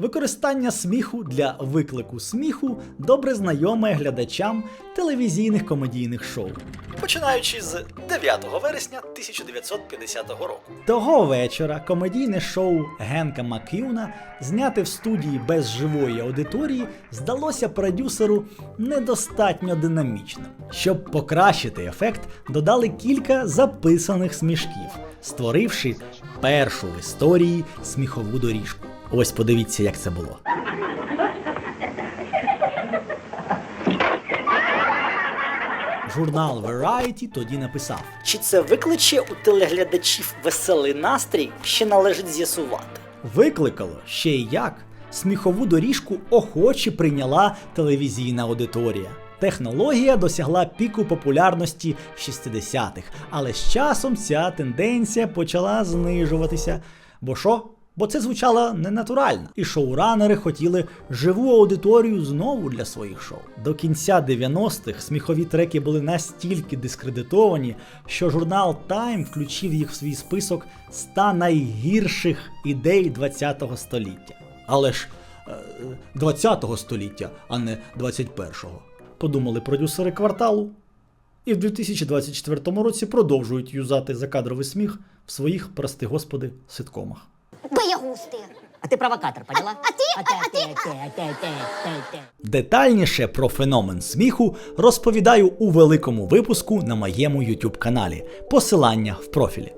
Використання сміху для виклику сміху добре знайоме глядачам телевізійних комедійних шоу. Починаючи з 9 вересня 1950 року. Того вечора комедійне шоу Генка Мак'юна, зняте в студії без живої аудиторії, здалося продюсеру недостатньо динамічним. Щоб покращити ефект, додали кілька записаних смішків, створивши першу в історії сміхову доріжку. Ось подивіться, як це було. Журнал Variety тоді написав: Чи це викличе у телеглядачів веселий настрій, ще належить з'ясувати. Викликало ще й як. Сміхову доріжку охоче прийняла телевізійна аудиторія. Технологія досягла піку популярності в 60-х, але з часом ця тенденція почала знижуватися. Бо що? Бо це звучало ненатурально, і шоуранери хотіли живу аудиторію знову для своїх шоу. До кінця 90-х сміхові треки були настільки дискредитовані, що журнал Time включив їх в свій список 100 найгірших ідей 20-го століття. Але ж е, 20-го століття, а не 21-го. Подумали продюсери кварталу. І в 2024 році продовжують юзати закадровий сміх в своїх, прости господи, ситкомах. Боягуз ты. А ты провокатор, поняла? А ты, а- а ты, а ты, а ты, а ты. Детальніше про феномен сміху розповідаю у великому випуску на моєму YouTube каналі. Посилання в профілі.